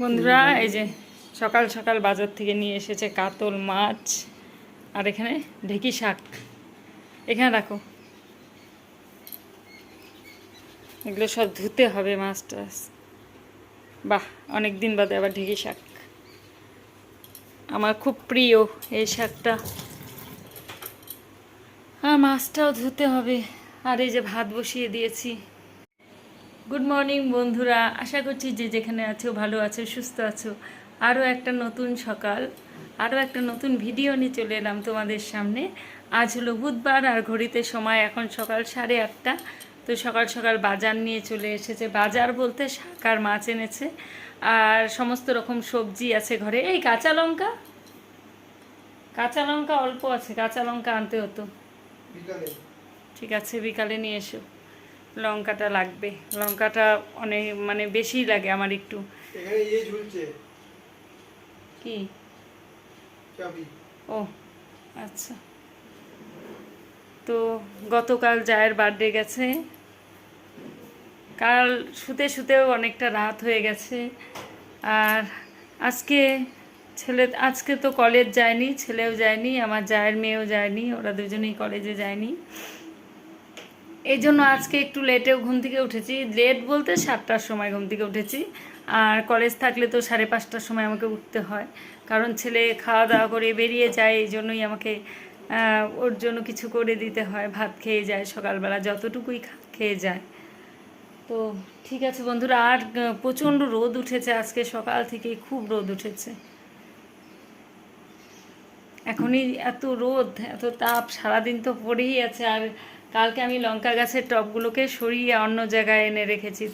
বন্ধুরা এই যে সকাল সকাল বাজার থেকে নিয়ে এসেছে কাতল মাছ আর এখানে ঢেকি শাক। এখানে রাখো এগুলো সব ধুতে হবে মাছ টাছ। বাহ অনেক দিন বাদে আবার ঢেকি শাক। আমার খুব প্রিয় এই শাকটা। আর মাছটাও ধুতে হবে। আর এই যে ভাত বসিয়ে দিয়েছি। গুড মর্নিং বন্ধুরা। আশা করছি যে যেখানে আছো ভালো আছো সুস্থ আছো। আরও একটা নতুন সকাল আরও একটা নতুন ভিডিও নিয়ে চলে এলাম তোমাদের সামনে। আজ হলো বুধবার আর ঘড়িতে সময় এখন সকাল সাড়ে আটটা। তো সকাল সকাল বাজার নিয়ে চলে এসেছে। বাজার বলতে শাক আর মাছ এনেছে। আর সমস্ত রকম সবজি আছে ঘরে। এই কাঁচা লঙ্কা? কাঁচা লঙ্কা অল্প আছে। কাঁচা লঙ্কা আনতে হতো। ঠিক আছে বিকালে নিয়ে এসো। লঙ্কাটা লাগবে। লঙ্কাটা অনেক মানে বেশিই লাগে আমার একটু। ইয়ে কি? ও আচ্ছা। তো গতকাল জায়ের বার্থডে গেছে। কাল শুতে শুতেও অনেকটা রাত হয়ে গেছে। আর আজকে ছেলে আজকে তো কলেজ যায়নি ছেলেও যায়নি আমার জায়ের মেয়েও যায়নি ওরা দুজনেই কলেজে যায়নি। এই জন্য আজকে একটু লেটেও ঘুম থেকে উঠেছি। লেট বলতে সাতটার সময় ঘুম থেকে উঠেছি। আর কলেজ থাকলে তো সাড়ে পাঁচটার সময় আমাকে উঠতে হয়। কারণ ছেলে খাওয়া দাওয়া করে বেরিয়ে যায় এই জন্যই আমাকে ওর জন্য কিছু করে দিতে হয়। ভাত খেয়ে যায় সকালবেলা, যতটুকুই খেয়ে যায়। তো ঠিক আছে বন্ধুরা, আর প্রচণ্ড রোদ উঠেছে আজকে সকাল থেকে খুব রোদ উঠেছে। এখনই এত রোদ, এত তাপ, সারাদিন তো পড়েই আছে। আর কালকে আমি লঙ্কা গাছের টবগুলোকে সরিয়ে অন্য জায়গায় এনে রেখেছি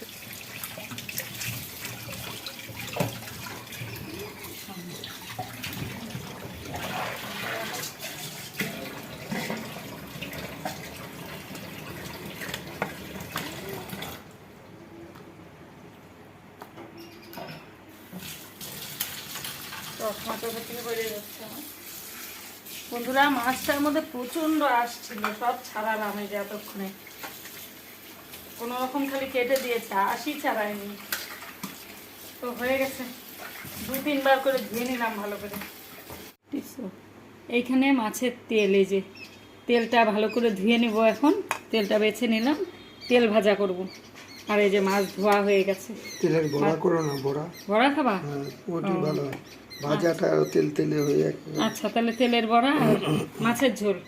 টমাটো থেকে বেরিয়ে যাচ্ছে আমার বন্ধুরা মাছটার মধ্যে প্রচণ্ড আসছিল সব ছাড়ালাম এই যে এতক্ষণে। কোনো রকম খালি কেটে দিয়েছে আশি ছাড়ায়নি। তো হয়ে গেছে। দু তিনবার করে ধুয়ে নিলাম ভালো করে। এইখানে মাছের তেল এই যে তেলটা ভালো করে ধুয়ে নেব এখন। তেলটা বেছে নিলাম তেল ভাজা করব। আর এই যে মাছ ধোয়া হয়ে গেছে। তেলের বড়া করো না বড়া। বড়া খাবা? হ্যাঁ ওটি ভালো ভাজাটা তেল তেলে হয়ে যায় আচ্ছা তাহলে তেলের বড়া আর মাছের ঝোল।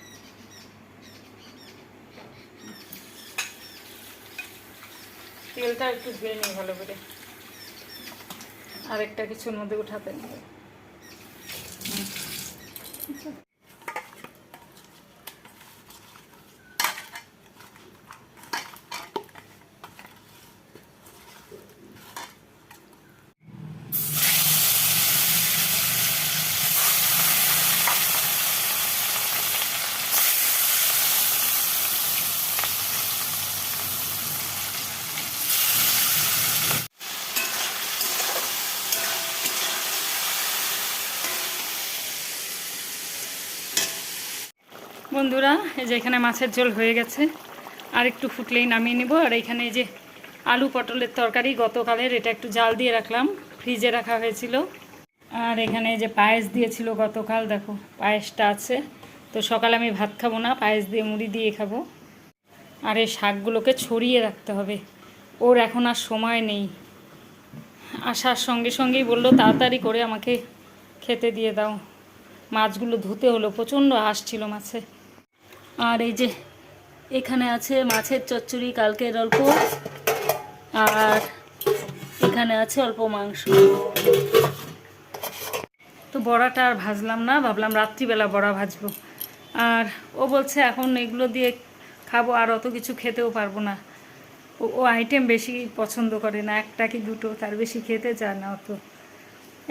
তেলটা একটু ধুয়ে নিই ভালো করে। আরেকটা কিছুর মধ্যে উঠাতে নেবে বন্ধুরা, এই যে এখানে মাছের ঝোল হয়ে গেছে। আর একটু ফুটলেই নামিয়ে নেব। আর এখানে এই যে আলু পটলের তরকারি, গতকালের এটা একটু জাল দিয়ে রাখলাম। ফ্রিজে রাখা হয়েছিল। আর এখানে যে পায়েস দিয়েছিল গতকাল, দেখো পায়েসটা আছে। তো সকালে আমি ভাত খাব না, পায়েস দিয়ে মুড়ি দিয়ে খাব। আর এই শাকগুলোকে ছড়িয়ে রাখতে হবে। ওর এখন আর সময় নেই। আসার সঙ্গে সঙ্গেই বলল, তাড়াতাড়ি করে আমাকে খেতে দিয়ে দাও। মাছগুলো ধুতে হলো, প্রচণ্ড আসছিল মাছে। আর এই যে এখানে আছে মাছের চচ্চড়ি, কালকের অল্প, আর এখানে আছে অল্প মাংস। তো বড়াটা আর ভাজলাম না, ভাবলাম রাত্রিবেলা বড়া ভাজবো। আর ও বলছে এখন এগুলো দিয়ে খাব, আর অত কিছু খেতেও পারব না। ও আইটেম বেশি পছন্দ করে না, একটা কি দুটো, তার বেশি খেতে চায় না অত।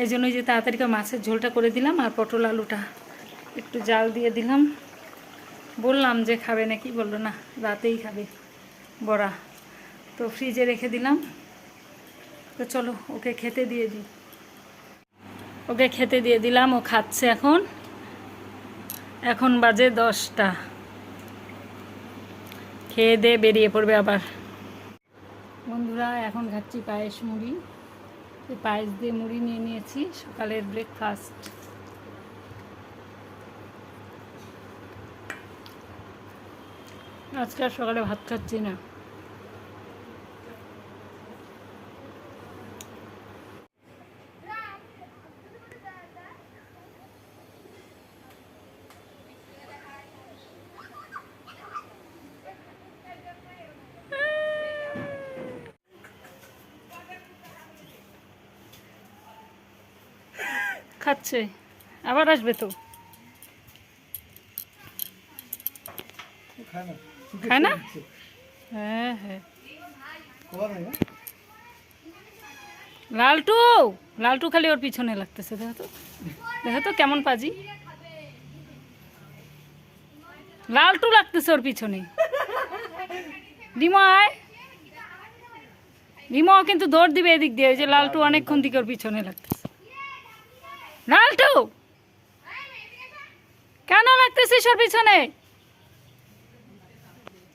এই জন্যই যে তাড়াতাড়ি মাছের ঝোলটা করে দিলাম, আর পটল আলুটা একটু জাল দিয়ে দিলাম। বললাম যে খাবে নাকি? বলল, না, রাতেই খাবে বড়া। তো ফ্রিজে রেখে দিলাম। তো চলো, ওকে খেতে দিয়ে দিই। ওকে খেতে দিয়ে দিলাম, ও খাচ্ছে এখন। এখন বাজে দশটা। খেয়ে দিয়ে বেরিয়ে পড়বে আবার। বন্ধুরা, এখন খাচ্ছি পায়েস মুড়ি। পায়েস দিয়ে মুড়ি নিয়ে নিয়েছি, সকালের ব্রেকফাস্ট আজকে আর সকালে ভাত খাচ্ছি না। খাচ্ছে আবার আসবে তো। খায় না। খায় না? হ্যাঁ হ্যাঁ। লালটু লালটু খালি ওর পিছনে লাগতেছে দেখো তো। দেখো তো কেমন পাজি। লালটু লাগতেছে ওর পিছনে। রিময় রিমাও কিন্তু দৌড় দিবে এদিক দিয়ে ওই যে লালটু অনেকক্ষণ দিকে ওর পিছনে লাগতেছে। লালটু! কেন লাগতেছিস ওর পিছনে বিস্কুট দিয়ে দিলে বিস্কুট দিয়ে দাও দুটো দুটো বিস্কুট দিয়ে দুটো বিস্কুট দিয়ে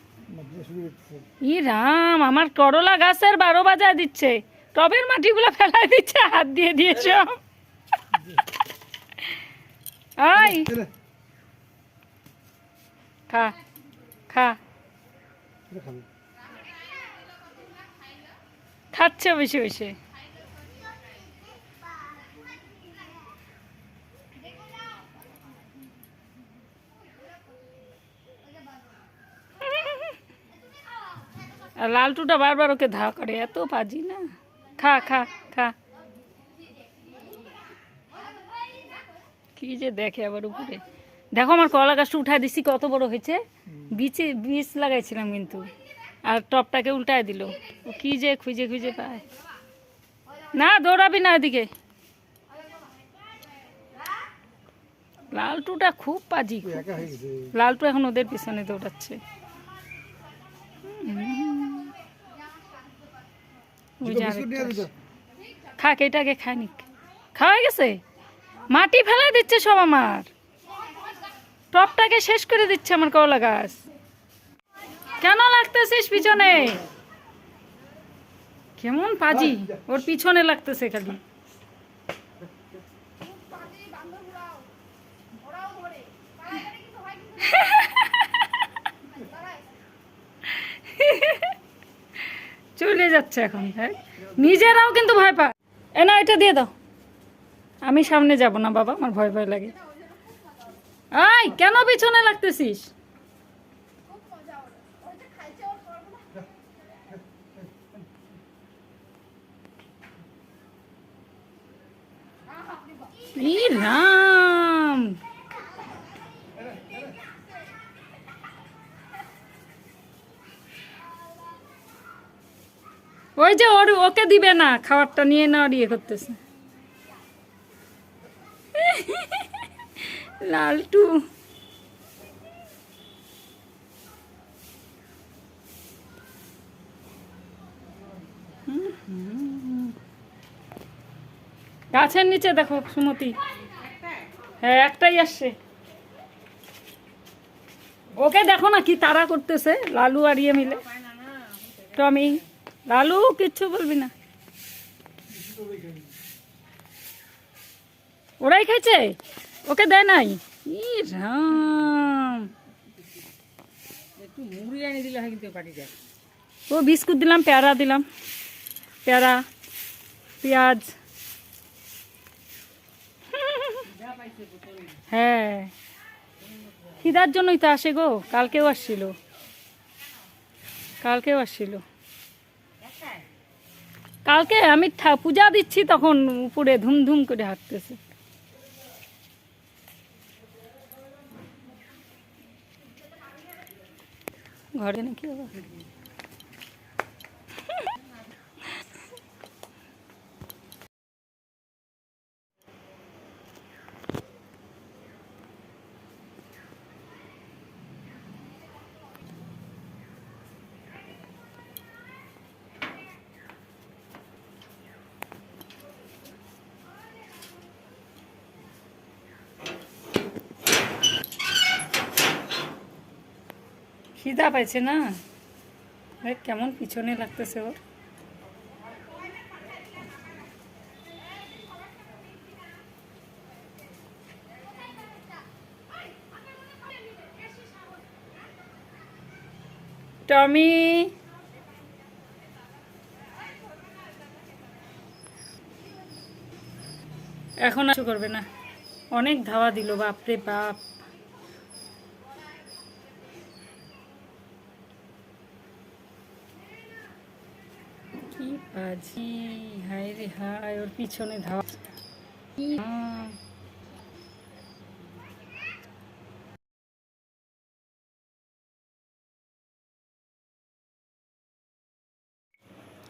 ই রাম আমার করলা গাছের বারো বাজা দিচ্ছে। টবের মাটিগুলো ফেলাই দিচ্ছে হাত দিয়ে দিয়েছ আই খা খা। খাচ্ছে বসে বসে আর লালটুটা বারবার ওকে ধা করে এত পাজি না। খা খা খা। কি যে দেখে আবার উপরে। দেখো আমার কলা গাছটা উঠায় দিছি কত বড় হয়েছে। বিচে বীজ লাগাইছিলাম কিন্তু আর টপটাকে উল্টায় দিল। ও কি যে খুঁজে খুঁজে পায়। না দৌড়াবি না এদিকে। লালটুটা খুব পাজি। লালটু এখন ওদের পিছনে দৌড়াচ্ছে হুম। ওই দুটো যে বিস্কুট নিয়ে আরেকটা দিত আসছে। খাক এটাকে খায় নিক খাওয়া গেছে? মাটি ফেলা দিচ্ছে সব আমার। টপটাকে শেষ করে দিচ্ছে আমার কলা গাছ। কেন লাগতেছিস পিছনে? কেমন পাজি? ওর পিছনে লাগতেছে খালি। চলে যাচ্ছে এখন হ্যাঁ? নিজেরাও কিন্তু ভয় পায়। এ না, এটা দিয়ে দাও। আমি সামনে যাব না, বাবা, আমার ভয় ভয় লাগে। আই কেন পিছনে লাগতেছিস? রাম! ওই যে ওর ওকে দিবে না, খাবারটা নিয়ে না ইয়ে করতেছে। লালটু। গাছের নিচে দেখো সুমতি। হ্যাঁ একটাই আসছে। ওকে দেখো না কি তারা করতেছে, লালু আর ইয়ে মিলে। টমি। লালু কিচ্ছু বলবি না। ওরাই খাইছে ওকে দেয় নাই? রাম। ও বিস্কুট দিলাম পেয়ারা দিলাম। পেয়ারা পেঁয়াজ। হ্যাঁ। খিদার জন্যই তো আসে গো কালকেও আসছিল। কালকেও আসছিল। কালকে আমি পূজা দিচ্ছি তখন উপরে ধুমধুম করে হাঁটতেছে। ঘরে নাকি আবার? খিদা পাইছে না? কেমন পিছনে লাগতেছে ওর? টমি? এখন কিছু করবে না। অনেক ধাওয়া দিল, বাপরে বাপ। বাজি রে ওর পিছনে ধাওয়া।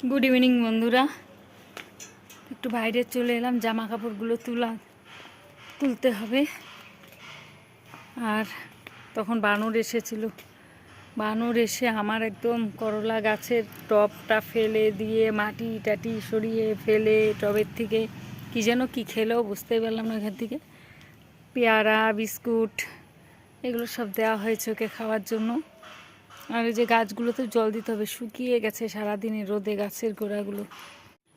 গুড ইভিনিং বন্ধুরা। একটু বাইরে চলে এলাম জামা কাপড়গুলো তুলা, তুলতে হবে। আর তখন বানর এসেছিল। বানর এসে আমার একদম করলা গাছের টবটা ফেলে দিয়ে মাটি টাটি সরিয়ে ফেলে টবের থেকে, কি যেন কি খেলেও বুঝতেই পারলাম না এখান থেকে। পেয়ারা, বিস্কুট, এগুলো সব দেওয়া হয়েছে ওকে খাওয়ার জন্য। আর এই যে গাছগুলোতে জল দিতে হবে, শুকিয়ে গেছে সারাদিনের রোদে গাছের গোড়াগুলো।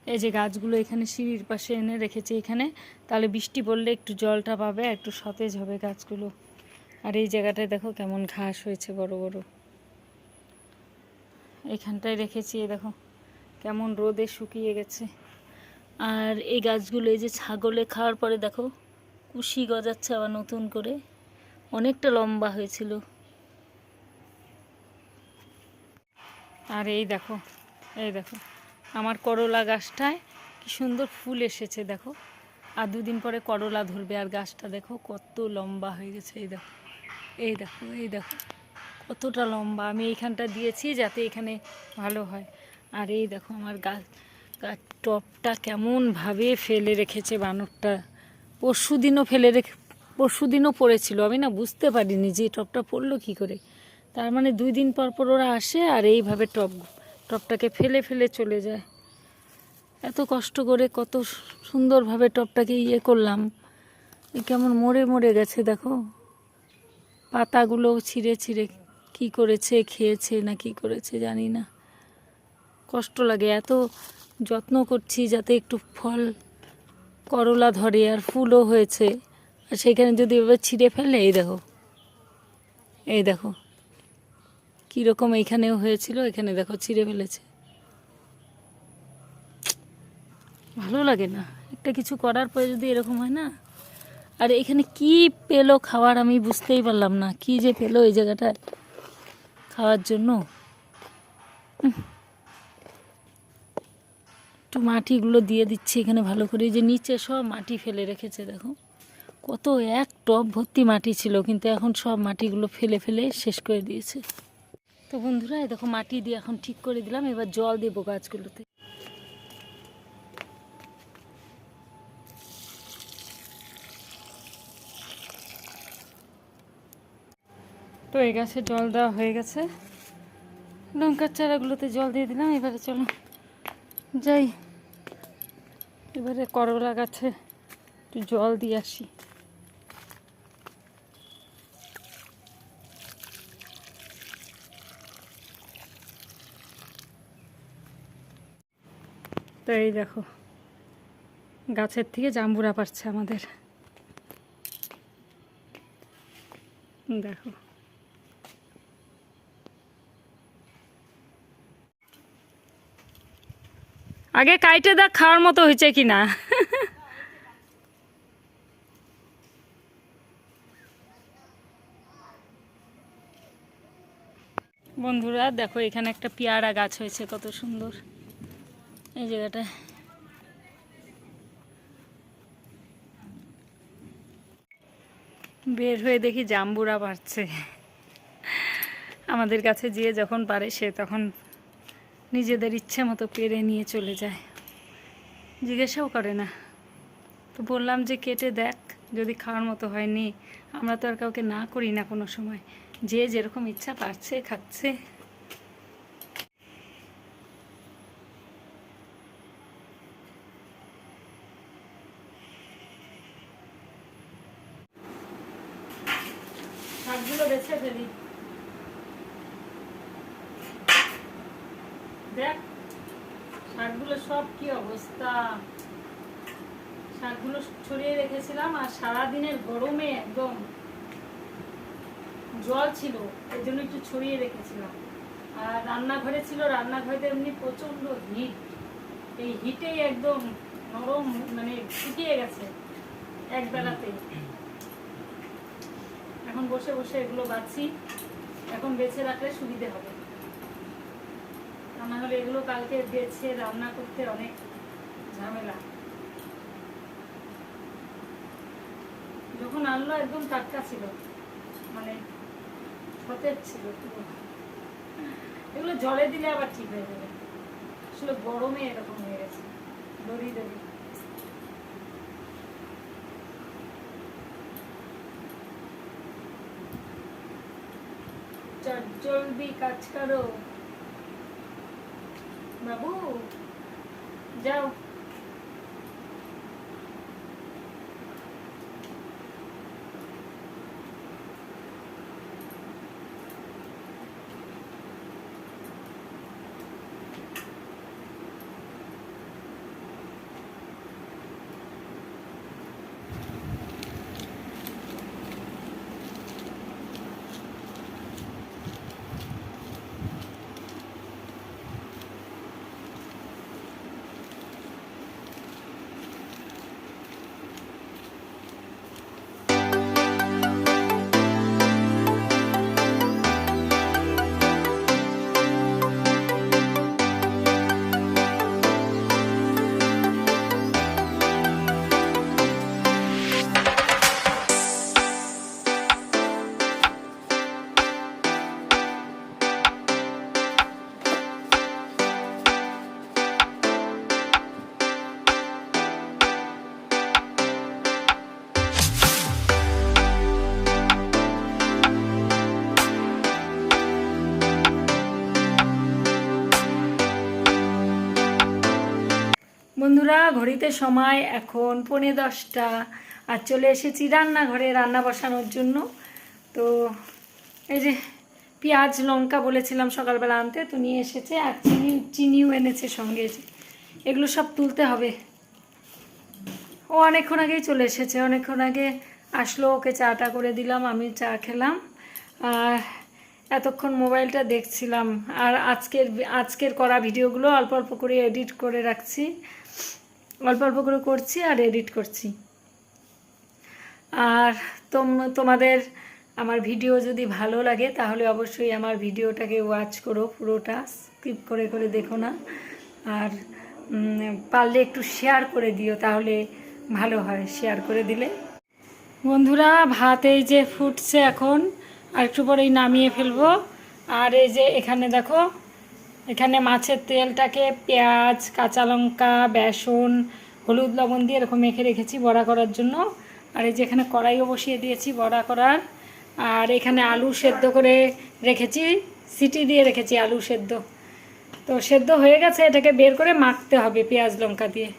এই যে গাছগুলো এখানে সিঁড়ির পাশে এনে রেখেছে এখানে, তাহলে বৃষ্টি পড়লে একটু জলটা পাবে, একটু সতেজ হবে গাছগুলো। আর এই জায়গাটায় দেখো কেমন ঘাস হয়েছে বড় বড়। এখানটায় রেখেছি, এই দেখো, কেমন রোদে শুকিয়ে গেছে। আর এই গাছগুলো, এই যে ছাগলে খাওয়ার পরে দেখো, কুশি গজাচ্ছে আবার নতুন করে। অনেকটা লম্বা হয়েছিল। আর এই দেখো এই দেখো, আমার করলা গাছটায় কি সুন্দর ফুল এসেছে, দেখো। আর দুদিন পরে করলা ধরবে, আর গাছটা দেখো কত লম্বা হয়ে গেছে, এই দেখো এই দেখো এই দেখো। কতটা লম্বা। আমি এইখানটা দিয়েছি যাতে এখানে ভালো হয়। আর এই দেখো আমার গাছ গাছ টপটা কেমনভাবে ফেলে রেখেছে বানরটা। পরশু দিনও ফেলে রেখে পরশু দিনও পড়েছিল। আমি না বুঝতে পারিনি যে টপটা পড়ল কি করে। তার মানে দুই দিন পর পর ওরা আসে আর এইভাবে টপ, টপটাকে ফেলে ফেলে চলে যায়। এত কষ্ট করে কত সুন্দরভাবে টপটাকে ইয়ে করলাম। কেমন মরে মরে গেছে দেখো। পাতাগুলো ছিঁড়ে ছিঁড়ে কি করেছে, খেয়েছে না কি করেছে জানি না। কষ্ট লাগে, এত যত্ন করছি যাতে একটু ফল, করলা ধরে আর ফুলও হয়েছে। আর সেখানে যদি এভাবে ছিঁড়ে ফেলে, এই দেখো এই দেখো, কীরকম এইখানেও হয়েছিল, এখানে দেখো ছিঁড়ে ফেলেছে। ভালো লাগে না, একটা কিছু করার পরে যদি এরকম হয় না। আর এখানে কি পেল খাওয়ার আমি বুঝতেই পারলাম না, কি যে পেল এই জায়গাটায়। খাওয়ার জন্য। একটু মাটিগুলো দিয়ে দিচ্ছি এখানে ভালো করে। যে নিচে সব মাটি ফেলে রেখেছে, দেখো। কত এক টপ ভর্তি মাটি ছিল, কিন্তু এখন সব মাটিগুলো ফেলে ফেলে শেষ করে দিয়েছে। তো বন্ধুরা দেখো মাটি দিয়ে এখন ঠিক করে দিলাম। এবার জল দেবো গাছগুলোতে। তো এই গাছে জল দেওয়া হয়ে গেছে। লঙ্কার চারাগুলোতে জল দিয়ে দিলাম, এবারে চলো যাই। এবারে করলা গাছে একটু জল দিয়ে আসি। তো এই দেখো, গাছের থেকে জাম্বুরা পারছে আমাদের। দেখো। আগে কাইটে দেখ খাওয়ার মতো হয়েছে কি না বন্ধুরা, দেখো এখানে একটা পেয়ারা গাছ হয়েছে, কত সুন্দর। এই জায়গাটা। বের হয়ে দেখি জাম্বুরা বাড়ছে। আমাদের কাছে যেয়ে যখন পারে সে তখন নিজেদের ইচ্ছে মতো পেরে নিয়ে চলে যায়। জিজ্ঞাসাও করে না। তো বললাম যে, কেটে দেখ, যদি খাওয়ার মতো হয়নি, আমরা তো আর কাউকে না করি না কোনো সময়। যে যেরকম ইচ্ছা পারছে, খাচ্ছে শাকগুলো বেছে ফেলি দেখ শাকগুলো সব কি অবস্থা শাকগুলো ছড়িয়ে রেখেছিলাম আর সারাদিনের গরমে একদম জল ছিল, এর জন্য একটু ছড়িয়ে রেখেছিলাম। আর রান্নাঘরে ছিল রান্নাঘরে এমনি প্রচণ্ড হিট। এই হিটেই একদম নরম মানে শুকিয়ে গেছে এক বেলাতে। এখন বসে বসে এগুলো বাছি এখন বেছে রাখলে সুবিধে হবে। তা হলে এগুলো কালকে বেছে রান্না করতে অনেক ঝামেলা। যখন আনলো একদম টাটকা ছিল। মানে সতেজ এগুলো জলে দিলে আবার ঠিক হয়ে যাবে। আসলে গরমে এরকম হয়ে গেছে। দড়ি দড়ি। চলবি কাজ করো। বাবু, যাও। সময়, এখন পৌনে দশটা আর চলে এসেছি রান্নাঘরে রান্না বসানোর জন্য। তো এই যে পেঁয়াজ, লঙ্কা বলেছিলাম সকালবেলা আনতে, তো নিয়ে এসেছে আর চিনি, চিনিও এনেছে সঙ্গে যে। এগুলো সব তুলতে হবে। ও অনেকক্ষণ আগেই চলে এসেছে, অনেকক্ষণ আগে আসলো, ওকে চাটা করে দিলাম, আমি চা খেলাম। আর এতক্ষণ মোবাইলটা দেখছিলাম। আর আজকের আজকের করা ভিডিওগুলো অল্প অল্প করে এডিট করে রাখছি। অল্প অল্প করে করছি আর এডিট করছি। আর তোম, তোমাদের আমার ভিডিও যদি ভালো লাগে, তাহলে অবশ্যই আমার ভিডিওটাকে ওয়াচ করো পুরোটা স্কিপ করে করে দেখো না। আর পারলে একটু শেয়ার করে দিও, তাহলে ভালো হয় শেয়ার করে দিলে। বন্ধুরা, ভাত এই যে ফুটছে এখন, আর একটু পরেই নামিয়ে ফেলব। আর এই যে এখানে দেখো এখানে মাছের তেলটাকে পেঁয়াজ, কাঁচা লঙ্কা, বেসন, হলুদ লবণ দিয়ে এরকম মেখে রেখেছি বড়া করার জন্য। আর এই যে এখানে কড়াইও বসিয়ে দিয়েছি বড়া করার। আর এখানে আলু সেদ্ধ করে রেখেছি, সিটি দিয়ে রেখেছি আলু সেদ্ধ। তো সেদ্ধ হয়ে গেছে, এটাকে বের করে মাখতে হবে পেঁয়াজ, লঙ্কা দিয়ে।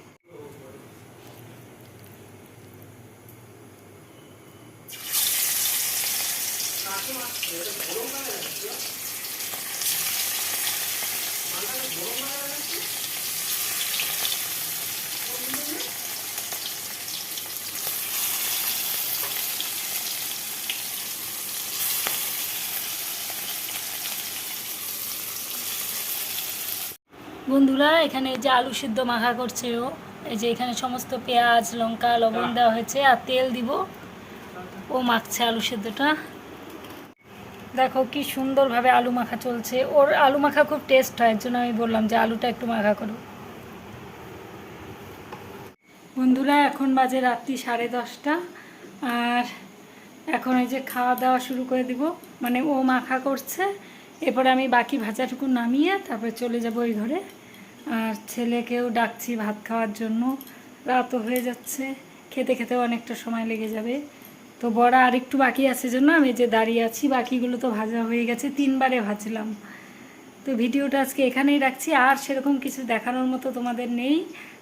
বন্ধুরা, এখানে যে আলু সিদ্ধ মাখা করছে ও, এই যে এখানে সমস্ত পেঁয়াজ, লঙ্কা, লবণ দেওয়া হয়েছে, আর তেল দিব। ও মাখছে আলু সিদ্ধটা। দেখো কি সুন্দরভাবে আলু মাখা চলছে। ওর আলু মাখা খুব টেস্ট হয়, এর জন্য আমি বললাম যে আলুটা একটু মাখা করো। বন্ধুরা, এখন বাজে রাত্রি সাড়ে দশটা, আর এখন এই যে খাওয়া দাওয়া শুরু করে দিব। মানে ও মাখা করছে, এরপরে আমি বাকি ভাজাটুকু নামিয়ে তারপরে চলে যাব ওই ঘরে। আর ছেলেকেও ডাকছি ভাত খাওয়ার জন্য। রাতও হয়ে যাচ্ছে খেতে খেতেও অনেকটা সময় লেগে যাবে। তো বড়া আর একটু বাকি আছে জন্য আমি যে দাঁড়িয়ে আছি বাকিগুলো তো ভাজা হয়ে গেছে তিনবারে ভাজলাম। তো ভিডিওটা আজকে এখানেই রাখছি আর সেরকম কিছু দেখানোর মতো তোমাদের নেই।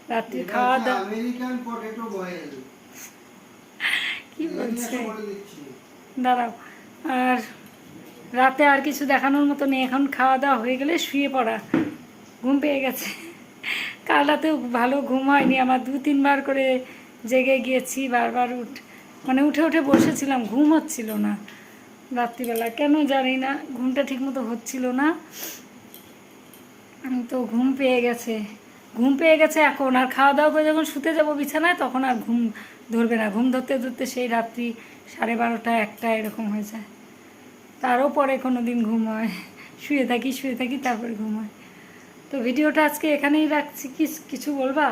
রাত্রি খাওয়া দাওয়া কি বলছে? দাঁড়াও আর রাতে আর কিছু দেখানোর মতো নেই এখন খাওয়া দাওয়া হয়ে গেলে শুয়ে পড়া। ঘুম পেয়ে গেছে। কাল রাতেও ভালো ঘুম হয়নি, আমার দু তিনবার করে জেগে গিয়েছি, বারবার উঠ মানে উঠে উঠে বসেছিলাম, ঘুম হচ্ছিল না রাত্রিবেলা। কেন জানি না, ঘুমটা ঠিকমতো হচ্ছিল না। তো ঘুম পেয়ে গেছে। ঘুম পেয়ে গেছে এখন, আর খাওয়া দাওয়া করে যখন শুতে যাব বিছানায়, তখন আর ঘুম ধরবে না। ঘুম ধরতে ধরতে সেই রাত্রি সাড়ে বারোটা, একটা এরকম হয়ে যায়। তারও পরে কোনো দিন ঘুম হয়। শুয়ে থাকি শুয়ে থাকি, তারপরে ঘুম হয়। তো ভিডিওটা আজকে এখানেই রাখছি। কি কিছু বলবা?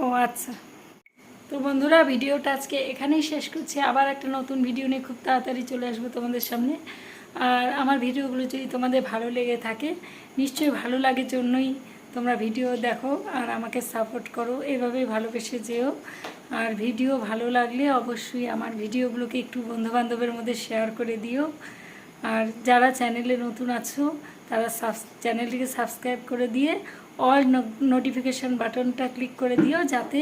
ও আচ্ছা। তো বন্ধুরা ভিডিওটা আজকে এখানেই শেষ করছি। আবার একটা নতুন ভিডিও নিয়ে খুব তাড়াতাড়ি চলে আসব তোমাদের সামনে। আর আমার ভিডিওগুলো যদি তোমাদের ভালো লেগে থাকে নিশ্চয়ই ভালো লাগে জন্যই তোমরা ভিডিও দেখো আর আমাকে সাপোর্ট করো। এভাবেই ভালোবেসে যেও। আর ভিডিও ভালো লাগলে অবশ্যই আমার ভিডিওগুলোকে একটু বন্ধুবান্ধবের মধ্যে শেয়ার করে দিও। আর যারা চ্যানেলে নতুন আছো, তারা সাবস চ্যানেলটিকে সাবস্ক্রাইব করে দিয়ে অল নোটিফিকেশান বাটনটা ক্লিক করে দিও যাতে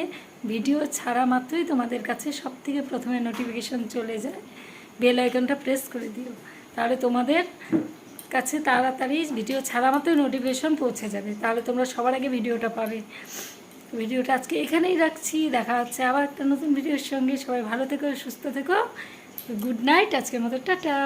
ভিডিও ছাড়া মাত্রই তোমাদের কাছে সব থেকে প্রথমে নোটিফিকেশান চলে যায়। বেল আইকনটা প্রেস করে দিও। তাহলে তোমাদের কাছে তাড়াতাড়ি ভিডিও ছাড়া মাত্রই নোটিফিকেশান পৌঁছে যাবে। তাহলে তোমরা সবার আগে ভিডিওটা পাবে। ভিডিওটা আজকে এখানেই রাখছি। দেখা হচ্ছে আবার একটা নতুন ভিডিওর সঙ্গে। সবাই ভালো থেকো, সুস্থ থেকো। গুড নাইট আজকের মতো টাটা।